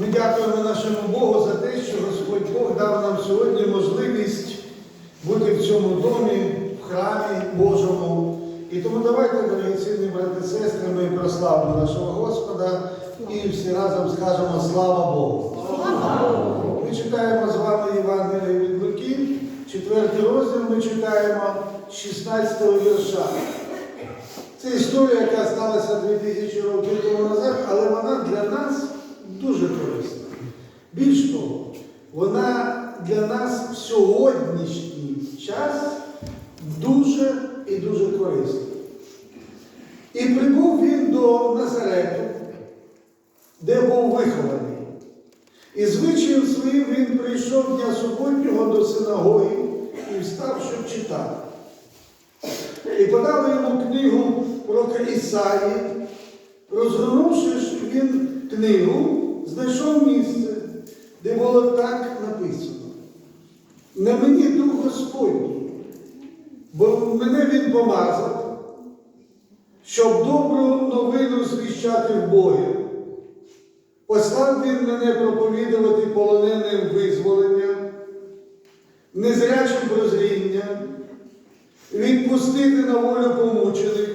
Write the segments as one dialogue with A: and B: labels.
A: Ми дякуємо нашому Богу за те, що Господь Бог дав нам сьогодні можливість бути в цьому домі, в храмі Божому. І тому давайте, дорогі брати і сестри, ми прославимо нашого Господа і всі разом скажемо слава Богу. Ми читаємо з вами Євангелія від Луки, четвертий розділ ми читаємо 16 вірша. Це історія, яка сталася 2000 років тому назад, але вона для нас дуже корисна. Більш того, вона для нас в сьогоднішній час дуже і дуже корисна. І прибув він до Назарету, де був вихований. І звичаєм своїм він прийшов дня суботнього до синагоги і встав, щоб читати. І подали йому книгу про Ісаї. Розгорнувши він книгу, знайшов місце, де було так написано. На мені дух Господній, бо мене він помазав, щоб добру новину звіщати в Богі. Послав він мене проповідувати полоненим визволення, незрячим прозріння, відпустити на волю помучених,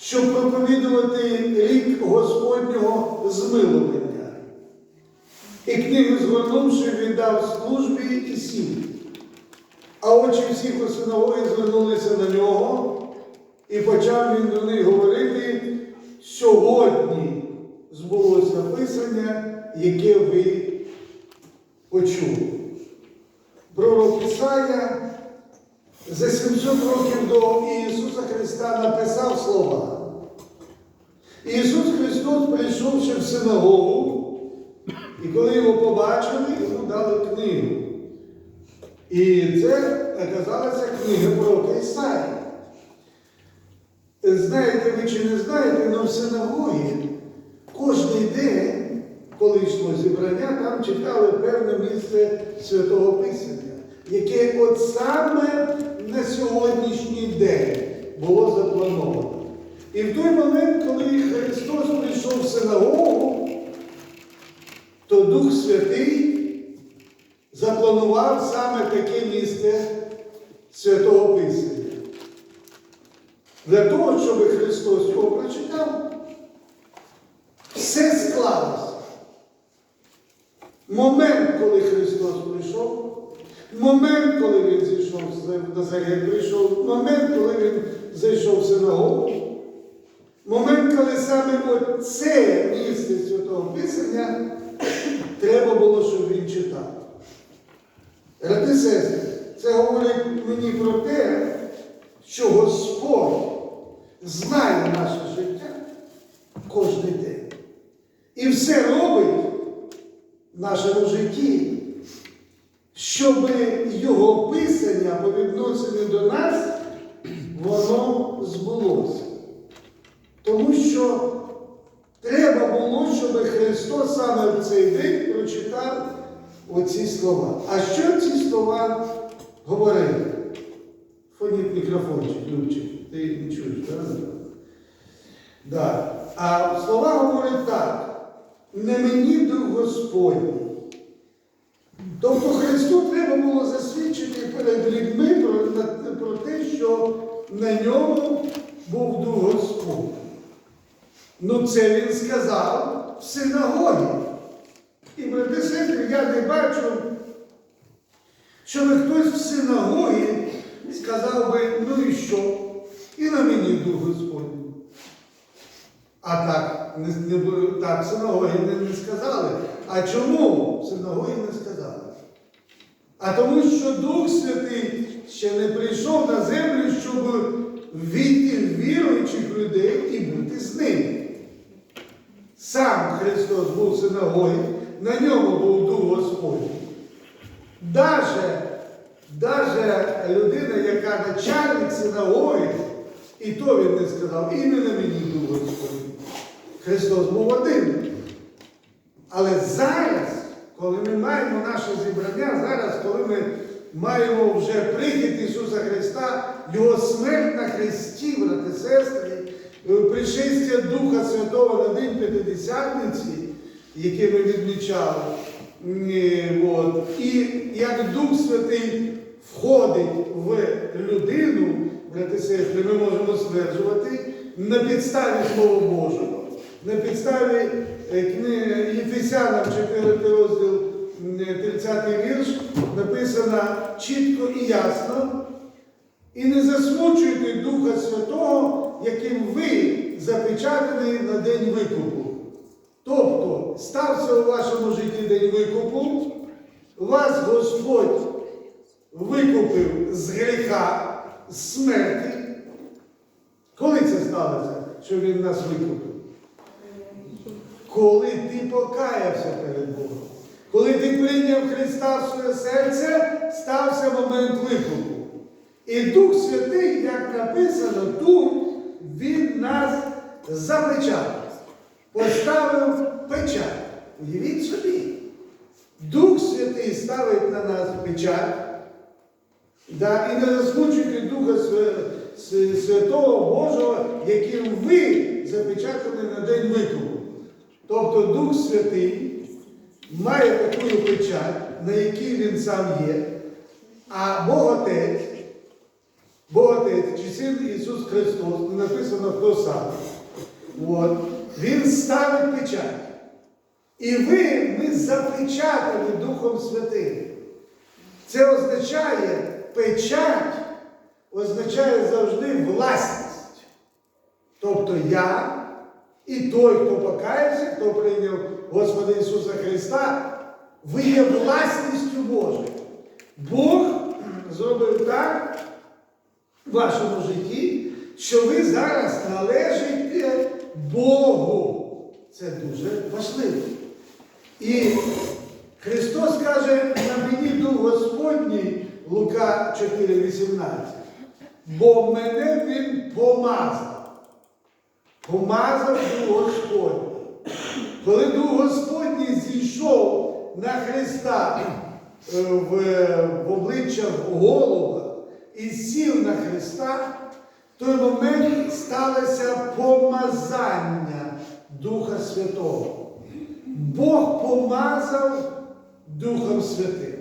A: щоб проповідувати рік Господнього змилування. І книгу згорнувши, віддав службі і сів. А очі всіх у синагогі звернулися на нього, і почав він до них говорити, сьогодні збулося Писання, яке ви почули. Пророк Ісая за 700 років до Ісуса Христа написав слова. Ісус Христос, прийшовши в синагогу, і коли його побачили, йому дали книгу. І це оказалася книга пророка Ісаї. Знаєте ви чи не знаєте, але в синагогі кожний день, коли йшло зібрання, там читали певне місце Святого Писання, яке от саме на сьогоднішній день було заплановано. І в той момент, коли Христос прийшов в синагогу, то Дух Святий запланував саме таке місце Святого Писання. Для того, щоб Христос його прочитав, все склалося. Момент, коли Христос прийшов, момент, коли Він зійшов з Назарет, прийшов, момент, коли Він зайшов в синагогу, момент, коли саме оце місце Святого Писання треба було, щоб він читав. Ради сестри, це говорить мені про те, що Господь знає наше життя кожен день. І все робить в нашому житті, щоб його писання по відношенню до нас, воно збулося. Тому що треба було, щоб Христос саме в цей день прочитав оці слова. А що ці слова говорили? Фоніть мікрофончик, Любчик, ти не чуєш, правда? Да. А слова говорять так. Не мені дух Господній. Тобто Христу треба було засвідчити перед людьми про, про те, що на ньому був дух Господній. Ну це він сказав в синагогі. І брати сестри, я не бачу, щоб хтось в синагогі сказав би, ну і що? І на мені дух Господній. А так, не, не, так синагогі не, не сказали. А чому синагогі не сказали? А тому, що Дух Святий ще не прийшов на землю, щоб війти віруючих людей і бути з ними. Сам Христос був в синагогі, на ньому був Дух Господній. Даже, даже людина, яка начальник синагоги, і то він не сказав, іменно мені Дух Господній. Христос був один. Але зараз, коли ми маємо наше зібрання, зараз, коли ми маємо вже прихід Ісуса Христа, Його смерть на Христі, брати сестри, пришестя Духа Святого на День П'ятидесятниці, які ми відмічали. Е, От. І як Дух Святий входить в людину, брати сестри, ми можемо стверджувати на підставі Слова Божого, на підставі е, Єфесянам 4 розділ е, 30 вірш написано чітко і ясно. І не засмучуйте Духа Святого, запечатані на день викупу. Тобто стався у вашому житті день викупу, вас Господь викупив з гріха, з смерті. Коли це сталося, що Він нас викупив? Коли ти покаявся перед Богом. Коли ти прийняв Христа в своє серце, стався момент викупу. І Дух Святий, як написано тут, Він нас запечатав, поставив печать. Уявіть собі. Дух Святий ставить на нас печать. Да, і не засмучуйте Духа Святого Божого, яким ви запечатані на день викупу. Тобто Дух Святий має таку печать, на якій він сам є, а Бог Отець, Бог Отець, чи Син Ісус Христос, написано хто сам. От, він ставить печать. І ви, ми запечатані Духом Святим. Це означає печать, означає завжди власність. Тобто я і той, хто покаявся, хто прийняв Господа Ісуса Христа, ви є власністю Божою. Бог зробив так в вашому житті, що ви зараз належите Богу. Це дуже важливо. І Христос каже, на мені дух Господній, Лука 4,18, бо мене Він помазав. Помазав Дух Господній. Коли Дух Господній зійшов на Христа е, в, обличчя Голуба і сів на Христа, в той момент сталося помазання Духа Святого. Бог помазав Духом Святим.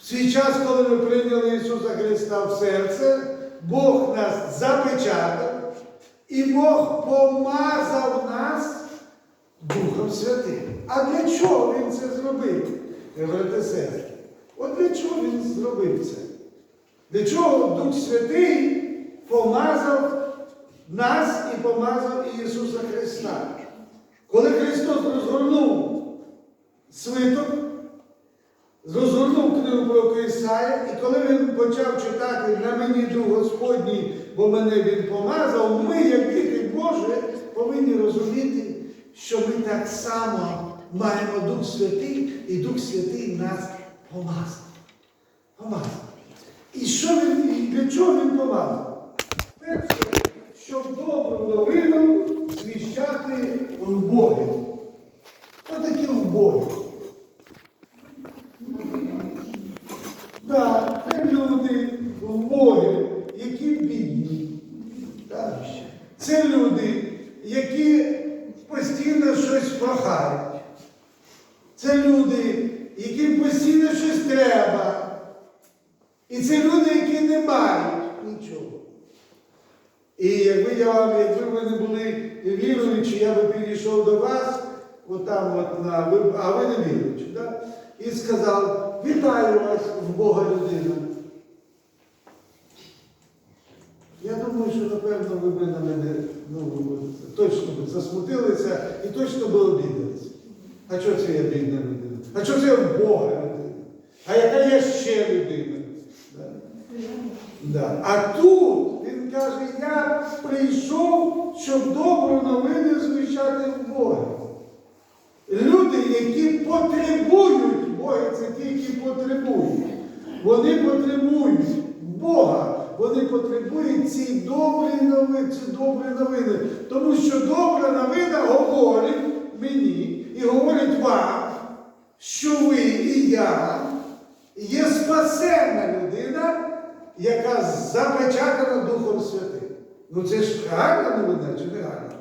A: В свій час, коли ми прийняли Ісуса Христа в серце, Бог нас запечатав, і Бог помазав нас Духом Святим. А для чого Він це зробив? Брати сестри? От для чого Він зробив це? Для чого Дух Святий помазав нас і помазав Ісуса Христа? Коли Христос розгорнув свиток, розгорнув книгу про Ісая, і коли він почав читати на мені Дух Господній, бо мене Він помазав, ми, як діти Божі, повинні розуміти, що ми так само маємо Дух Святий, і Дух Святий нас помазав. Помазав. І що він, для чого він помазав? Щоб добру новину звіщати в Богі. Хто такі в Богі? Так, це люди в Богі, які бідні. Це люди, які постійно щось прохають. Це люди, яким постійно щось треба. І це люди, які не мають. І якби я вам, якби ви не були віруючі, я би підійшов до вас, отам от на а ви не віруючі, да? і сказав, вітаю вас в Бога людина. Я думаю, що напевно ви б на мене ну, точно б засмутилися і точно б обідалися. А що це я бідна людина? А що це я в Бога людина? А яка є ще людина? Да. Да. А тут каже, я прийшов, щоб добру новину звіщати в Бога. Люди, які потребують Бога, це ті, які потребують. Вони потребують Бога. Вони потребують ці добрі новини, ці добрі новини. Тому що добра новина говорить мені і говорить вам, що ви і я є спасенна людина, яка запечатана Духом Святим. Ну це ж гарна новина чи не гарна?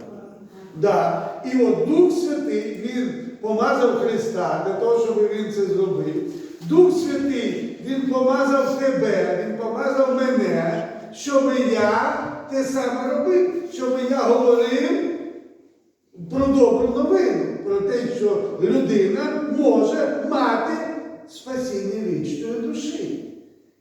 A: Да. І от Дух Святий, Він помазав Христа для того, щоб Він це зробив. Дух Святий, Він помазав тебе, Він помазав мене, щоб я те саме робив, щоб я говорив про добру новину, про те, що людина може мати спасіння вічної душі.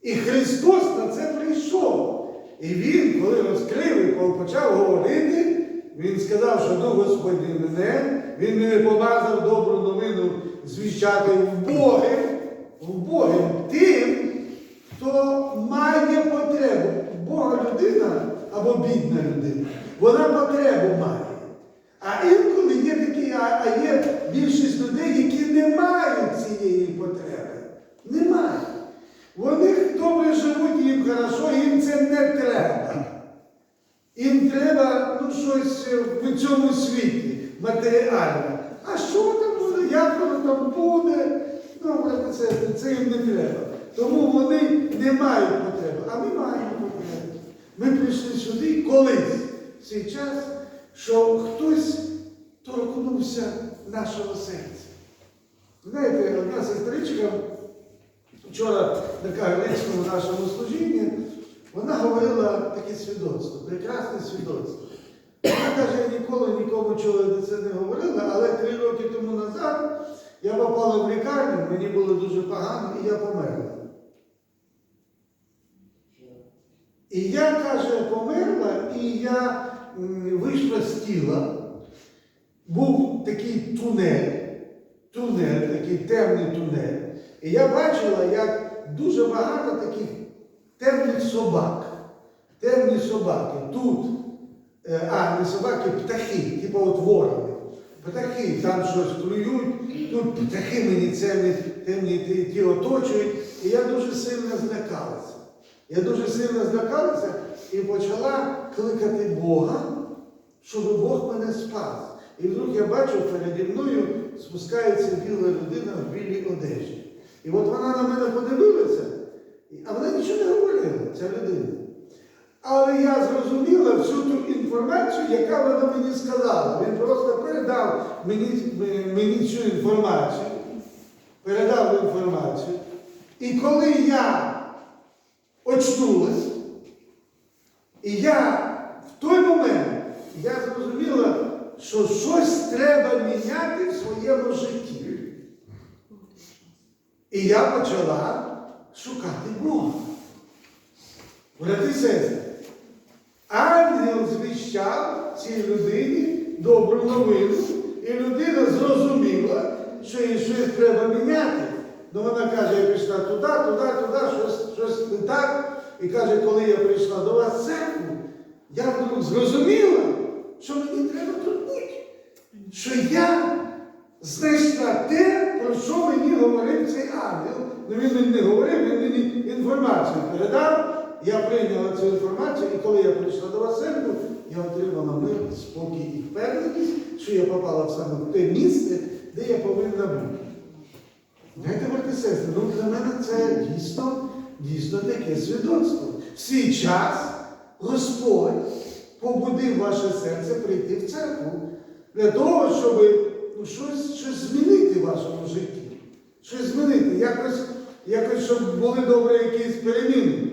A: І Христос на це прийшов. І Він, коли розкрив і почав говорити, Він сказав, що Дух Господній мене, Він мене помазав добру новину звіщати в Боги, в Боги тим, хто має потребу. Бога людина або бідна людина, вона потребу має. А інколи є такі, а, а є більшість людей, які не мають цієї потреби. Немає. Вони добре живуть, їм хорошо, їм це не треба. Їм треба ну, щось е, в цьому світі матеріальне. А що там буде, як воно там буде? Ну, це, це їм не треба. Тому вони не мають потреби, а ми маємо потребу. Ми прийшли сюди колись в цей час, що хтось торкнувся нашого серця. Знаєте, одна сестричка вчора на Кагарлицькому нашому служінні, вона говорила таке свідоцтво, прекрасне свідоцтво. Вона я ніколи нікому чого це не говорила, але три роки тому назад я попала в лікарню, мені було дуже погано, і я померла. І я, каже, померла, і я вийшла з тіла. Був такий тунель, тунель, такий темний тунель. І я бачила, як дуже багато таких темних собак. Темні собаки. Тут, е, а, не собаки, птахи, типу от ворони. Птахи там щось клюють, тут птахи мені темні, темні ті, ті оточують. І я дуже сильно злякалася. Я дуже сильно злякалася і почала кликати Бога, щоб Бог мене спас. І вдруг я бачу, переді мною спускається біла людина в білій одежі. І от вона на мене подивилася, а вона нічого не говорила, ця людина. Але я зрозуміла всю ту інформацію, яка вона мені сказала. Він просто передав мені, мені цю інформацію, передав інформацію. І коли я очнулась, і я в той момент я зрозуміла, що щось треба міняти в своєму житті. І я почала шукати Бога. Брати сестри, ангел звіщав цій людині добру новину, і людина зрозуміла, що їй щось треба міняти. Ну вона каже, я пішла туди, туди, туди, щось, щось не так. І каже, коли я прийшла до вас в церкву, я вдруг зрозуміла, що мені треба тут бути. Що я знайшла те, про що мені говорив цей ангел. Ну він мені не говорив, він мені інформацію передав. Я прийняла цю інформацію, і коли я прийшла до вас церкву, я отримала мир, спокій і впевненість, що я попала в саме в те місце, де я повинна бути. Знаєте, брати сестри, ну для мене це дійсно, дійсно таке свідоцтво. В свій час Господь побудив ваше серце прийти в церкву для того, щоб ну, щось, щось змінити в вашому житті. Щось змінити, якось, якось щоб були добрі якісь переміни.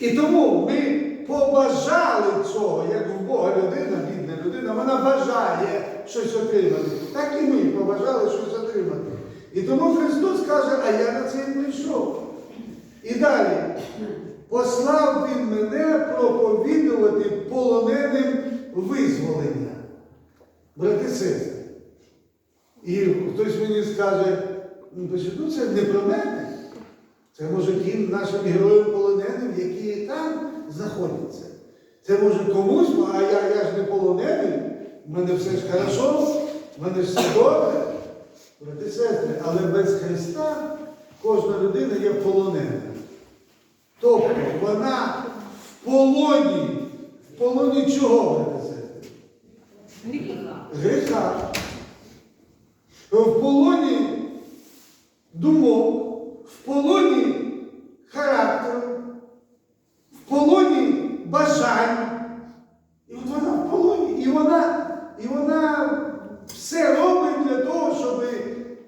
A: І тому ми побажали цього, як в Бога людина, бідна людина, вона бажає щось отримати. Так і ми побажали щось отримати. І тому Христос каже, а я на це і прийшов. І далі. Послав він мене проповідувати полоненим визволення. Брати сестри. І хтось мені скаже, ну ну це не про мене. Це може тим нашим героям полоненим, які там знаходяться. Це може комусь, а я, я ж не полонений, в мене все ж хорошо, в мене все добре. Брати сестри, але без Христа кожна людина є полонена. Тобто вона в полоні, в полоні чого, брати сестри? Гріха. В полоні думок, в полоні характеру, в полоні бажань. І от вона в полоні. і вона, і вона все робить для того, щоб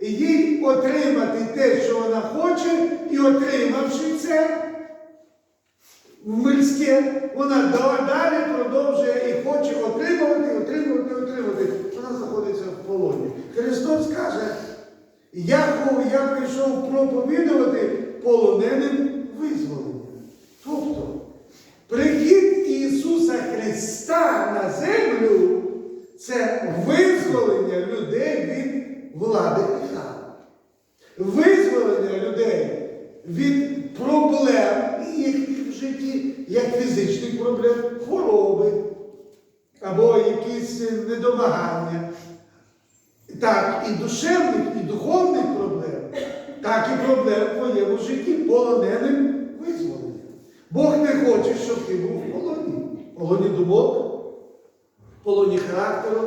A: їй отримати те, що вона хоче, і отримавши це мирське, вона далі продовжує і хоче отримувати, отримувати, отримувати. Вона знаходиться в полоні. Христос каже, я, я прийшов проповідувати полоненим визволення. Тобто, прихід Ісуса Христа на землю це визволення людей від влади гріха. Визволення людей від проблем їхніх в житті, як фізичних проблем, хвороби або якісь недомагання. Так, і душевних, і духовних проблем, так і проблем в твоєму житті полоненим визволенням. Бог не хоче, щоб ти був в полоні. В полоні думок, в полоні характеру.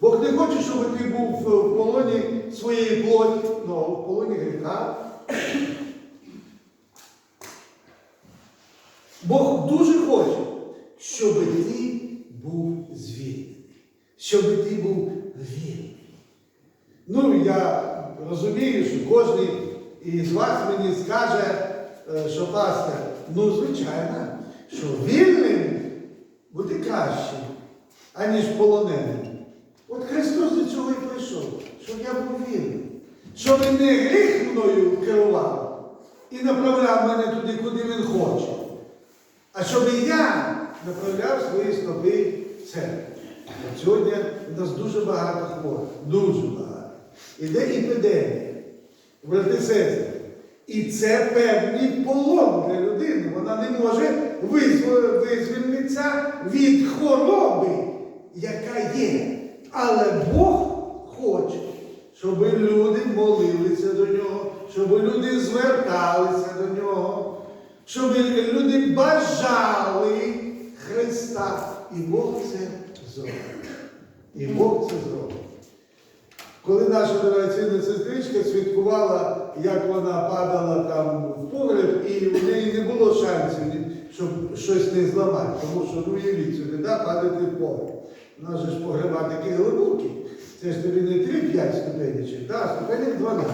A: Бог не хоче, щоб ти був в полоні своєї плоті, ну, в полоні гріха. Бог дуже хоче, щоб ти був звільнений, щоб ти був вільний. Ну, я розумію, що кожен із вас мені скаже, е, що пастор, ну, звичайно, що вільним буде краще, аніж полоненим. От Христос до цього і прийшов, щоб я був вільним, щоб не гріх мною керував і направляв мене туди, куди він хоче, а щоб я направляв свої стопи в церкву. Сьогодні у нас дуже багато хворих, дуже багато. Іде епідемія, брати сестри. І це певний полон для людини. Вона не може визв- визвільнитися від хвороби, яка є. Але Бог хоче, щоб люди молилися до нього, щоб люди зверталися до нього, щоб люди бажали Христа. І Бог це зробить. І Бог це зробить. Коли наша дорогоцінна сестричка святкувала, як вона падала там в погреб, і в неї не було шансів, щоб щось не зламати. Тому що, ну уявіть собі, да, падати в погреб. У ж погреба такі глибокі. Це ж тобі не 3-5 ступенечок, да, ступенек 12.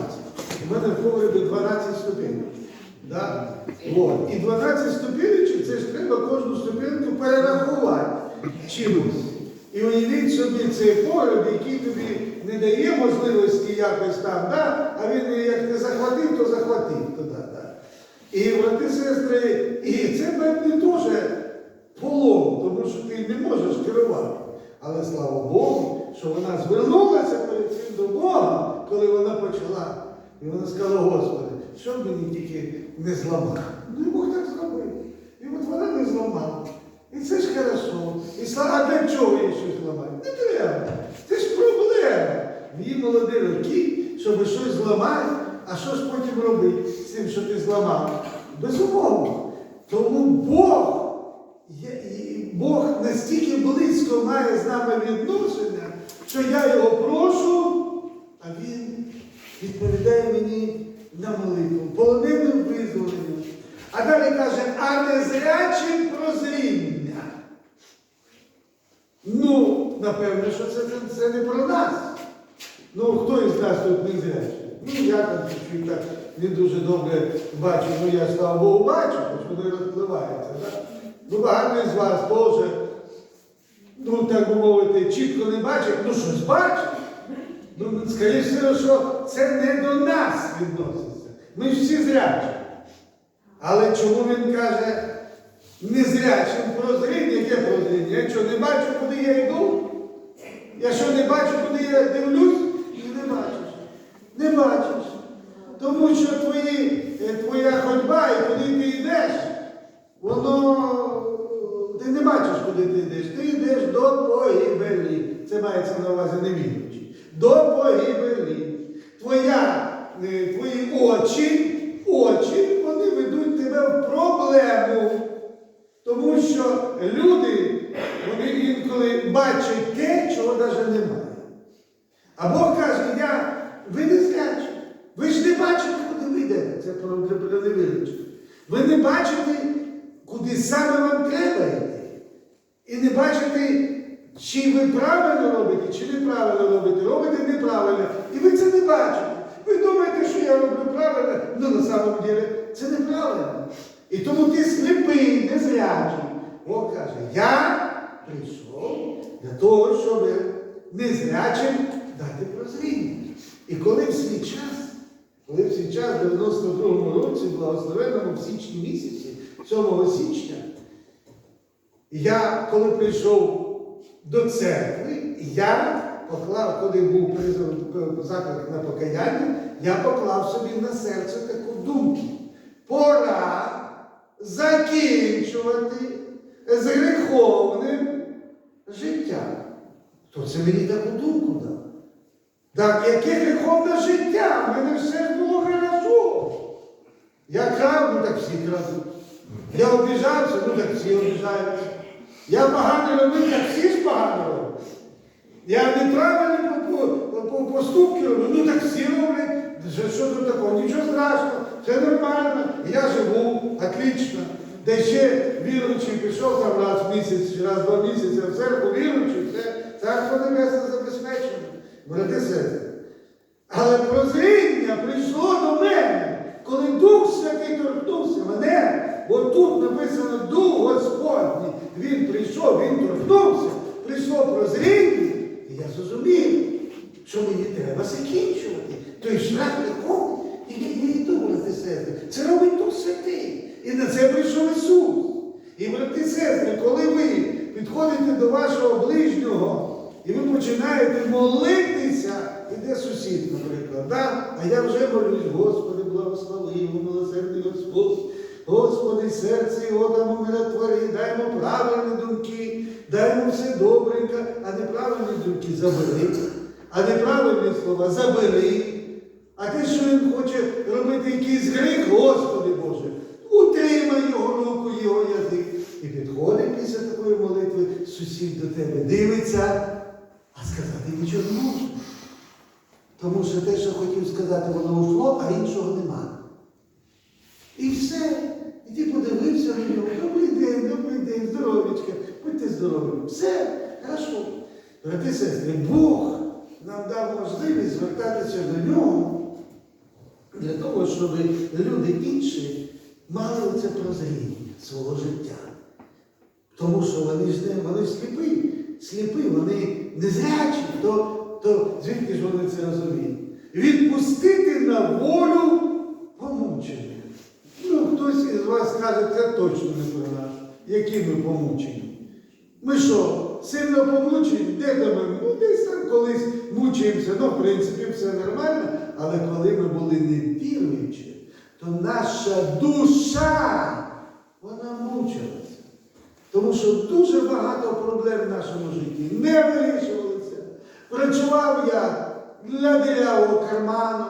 A: У мене в погребі 12 ступенек. Да? От. І 12 ступенечок, це ж треба кожну ступеньку перерахувати чимось. І уявіть собі цей погреб, який тобі не дає можливості якось там, да? а він як не захватив, то захватив туди. Да? І брати сестри, і це певний теж полон, тому що ти не можеш керувати. Але слава Богу, що вона звернулася перед цим до Бога, коли вона почала. І вона сказала, Господи, що мені тільки не зламав. Ну і Бог так зробив. І от вона не зламала. І це ж хорошо. І слава, для чого їй щось зламати? Не треба. Це ж проблема. В її молоді роки, щоб щось зламати, а що ж потім робити з тим, що ти зламав? Безумовно. Тому Бог, Бог настільки близько має з нами відношення, що я його прошу, а він відповідає мені на молитву, полоненим визволенням. А далі каже, а незрячим прозріння. Ну, напевно, що це, це, це не про нас. Ну, хто із нас тут не зрячий? Ну, я там чуть так не дуже добре бачу, ну я слава Богу бачу, хоч воно розпливається. Так? Ну, багато із вас теж, ну так мовити, чітко не бачать, ну щось бачать. Ну, скоріше, що це не до нас відноситься. Ми ж всі зрячі. Але чому він каже не незрячим прозріння? Яке прозріння? Я що не бачу, куди я йду? Я що не бачу, куди я дивлюсь? Не бачиш. Не бачиш. Тому що твої, е, твоя ходьба і куди ти йдеш, воно ти не бачиш, куди ти йдеш. Ти йдеш до погибелі. Це мається на увазі не віруючи. До погибелі. Твоя, твої очі, очі, вони ведуть тебе в проблему. Тому що люди, вони інколи бачать те, чого навіть немає. А Бог каже, я, ви не зрячі. Ви ж не бачите, куди ви йдете. Це про невіруючих. Ви не бачите, куди саме вам треба йти. І не бачите Чи ви правильно робите, чи неправильно робите, робите неправильно. І ви це не бачите. Ви думаєте, що я роблю але на самом деле це неправильно. І тому ти сліпий, незрячий. Бог каже, я прийшов для того, щоб незрячим дати прозріння. І коли в свій час, коли в свій час, в 92-му році, благословенному в січні місяці, 7 січня, я, коли прийшов до церкви, я поклав, коли був призов- заклик на покаяння, я поклав собі на серце таку думку. Пора закінчувати з греховним життям. То це мені таку думку дав. Так, яке греховне життя? В мене все було хорошо. Я крав, ну так всі крадуть. Я обіжався, ну так всі обіжаються. Я погано робив, так всі ж погано роблять. Я неправильно по- по- по- поступки роблю, ну так всі роблять. Що, тут такого? Нічого страшного, все нормально. Я живу, отлично. Де ще віруючий пішов там раз місяць, раз два місяці в церкву віруючий, все, царство небесне забезпечено. Брати сестри. Але прозріння прийшло до мене, коли Дух Святий торкнувся мене, бо тут написано Дух Господній. Він прийшов, він торкнувся, прийшло прозріння, і я зрозумів, що мені треба закінчувати. Той шлях легко, який я йду, брати сестри. Це робить Дух Святий. І на це прийшов Ісус. І, брати сестри, коли ви підходите до вашого ближнього, і ви починаєте молитися, іде сусід, наприклад. Да? А я вже молюсь, Господи, благослови його, милосердний Господь. Господи, серце його там умиротвори, дай йому правильні думки, дай йому все добренько, а неправильні думки забери, а неправильні слова забери. А те, що він хоче робити якийсь гріх, Господи Боже, утримай його руку, його язик. І підходить після такої молитви сусід до тебе, дивиться, а сказати нічого не може. Тому що те, що хотів сказати, воно ушло, а іншого нема. І все. І ти подивився на нього. Добрий день, добрий день, здоровічка, будьте здорові. Все, хорошо. Брати сестри, Бог нам дав можливість звертатися до нього для того, щоб люди інші мали оце прозріння свого життя. Тому що вони ж не вони сліпі, сліпі, вони незрячі, то, то звідки ж вони це розуміють? Відпустити на волю помучених. Ну, хтось із вас скаже, це точно не про нас. Які ми помучені? Ми що, сильно помучені? Де ми? Ну, десь там колись мучаємося. Ну, в принципі, все нормально. Але коли ми були невіруючі, то наша душа, вона мучилася. Тому що дуже багато проблем в нашому житті не вирішувалися. Працював я для дірявого карману,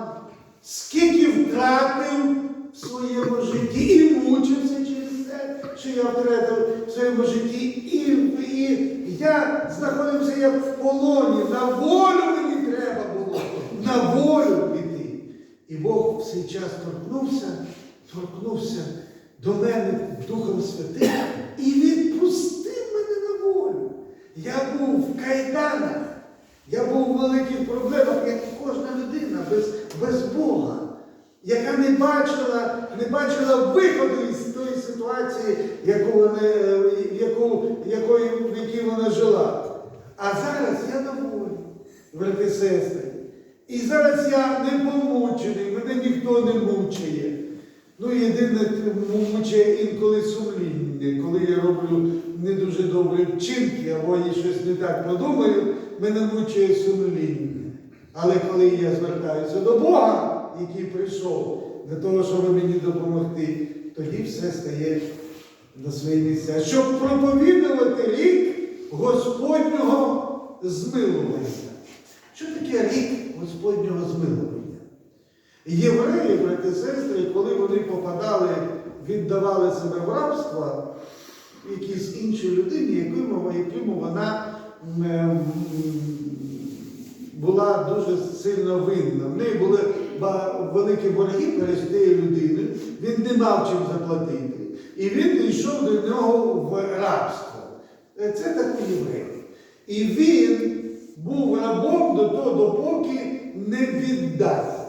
A: скільки втратив в своєму житті і мучився через це, що я втратив в своєму житті. І, і я знаходився як в полоні. На волю мені треба було, на волю. І Бог в цей час торкнувся, торкнувся до мене Духом Святим і відпустив мене на волю. Я був в кайданах, я був у великих проблемах, як кожна людина без, без Бога, яка не бачила, не бачила виходу із тої ситуації, яку вона, е, яку, якої, в якій вона жила. А зараз я на волі, брати сестри. І зараз я не помучений, мене ніхто не мучає. Ну, єдине мучає інколи сумління, коли я роблю не дуже добрі вчинки, або я щось не так подумаю, мене мучає сумління. Але коли я звертаюся до Бога, який прийшов для того, щоб мені допомогти, тоді все стає на свої місця. Щоб проповідувати рік Господнього змилування. Що таке рік Господнього змилування? Євреї, брати сестри, коли вони попадали, віддавали себе в рабство якійсь іншій людині, якому, вона була дуже сильно винна. В неї були великі борги перед тією людиною, він не мав чим заплатити. І він йшов до нього в рабство. Це так у євреїв. І він був рабом до того, допоки не віддасть.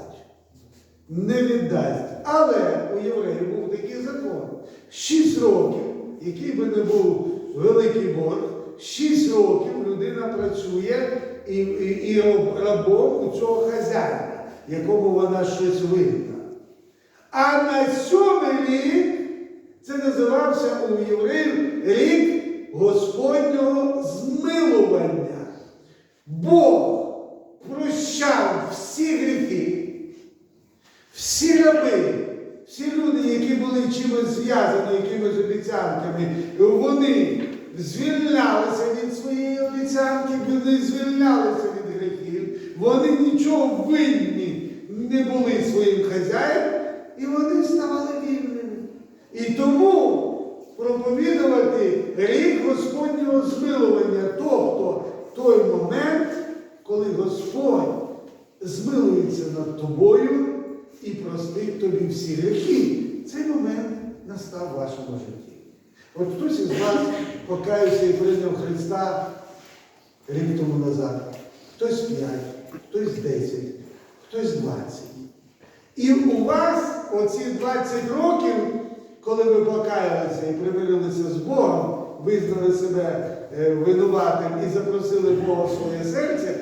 A: Не віддасть. Але у євреїв був такий закон. Шість років, який би не був великий борг, шість років людина працює і, і, і рабом у цього хазяїна, якому вона щось винна. А на сьомий рік це називався у євреїв рік Господнього змилування. Бог прощав всі гріхи, всі раби, всі люди, які були чимось зв'язані, якимись обіцянками, вони звільнялися від своєї обіцянки, вони звільнялися від гріхів, вони нічого винні не були своїм хазяїном, і вони ставали вільними. І тому проповідувати рік Господнього змилування, тобто той момент, коли Господь змилується над тобою і простить тобі всі гріхи. Цей момент настав в вашому житті. От хтось із вас покаявся і прийняв Христа рік тому назад, хтось 5, хтось 10, хтось 20. І у вас оці 20 років, коли ви покаялися і примирилися з Богом, визнали себе е, винуватим і запросили Бога в своє серце,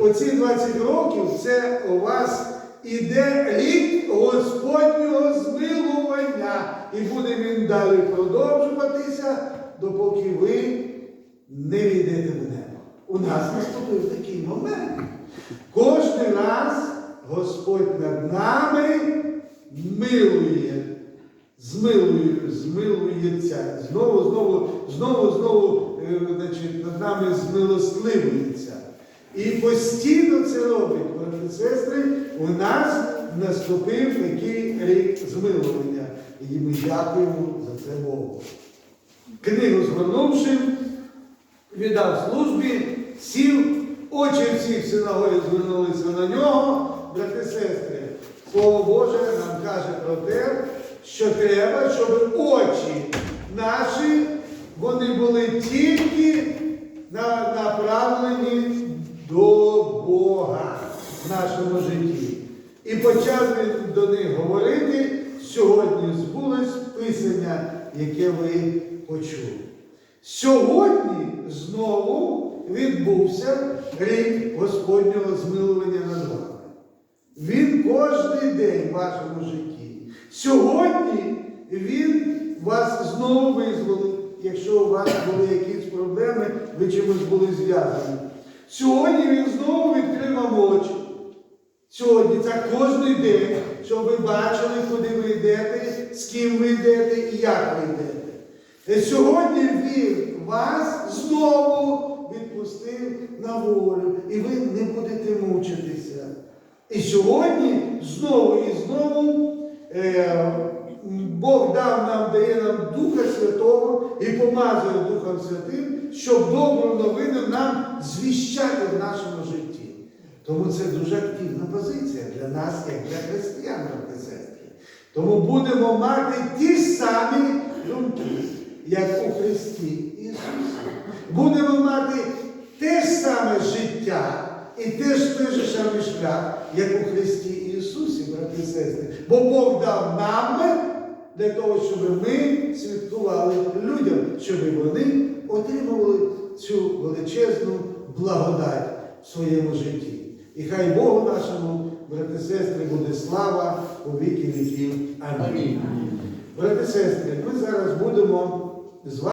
A: оці 20 років це у вас іде рік Господнього змилування. І буде він далі продовжуватися, допоки ви не війдете в небо. У нас наступив такий момент. Кожен раз Господь над нами милує, змилує, змилується. Знову, знову, знову, знову е, значить, над нами змилостливується. І постійно це робить, брати сестри, у нас наступив такий рік змилування. І ми дякуємо за це Богу. Книгу згорнувши, віддав службі, сів, очі всіх в синагогі звернулися на нього, брати сестри. Слово Боже нам каже про те, що треба, щоб очі наші, вони були тільки на- направлені до Бога в нашому житті. І почав він до них говорити, сьогодні збулось писання, яке ви почули. Сьогодні знову відбувся рік Господнього змилування над вами. Він кожен день в вашому житті. Сьогодні Він вас знову визволив, якщо у вас були якісь проблеми, ви чимось були зв'язані. Сьогодні Він знову відкрив очі. Сьогодні це кожен день, щоб ви бачили, куди ви йдете, з ким ви йдете і як ви йдете. І сьогодні Він вас знову відпустив на волю, і ви не будете мучитися. І сьогодні знову і знову е, Бог дав нам, дає нам Духа Святого і помазує Духом Святим, щоб добру новину нам звіщати в нашому житті. Тому це дуже активна позиція для нас, як для християн, брати сестри. Тому будемо мати ті самі думки, як у Христі Ісусі. Будемо мати те ж саме життя і теж той же самий шлях, як у Христі Ісусі, брати і сестри. Бо Бог дав нам для того, щоб ми святкували людям, щоб вони отримували цю величезну благодать в своєму житті. І хай Богу нашому, брати і сестри, буде слава у віки віків. Амінь. Брати і сестри, ми зараз будемо з вами.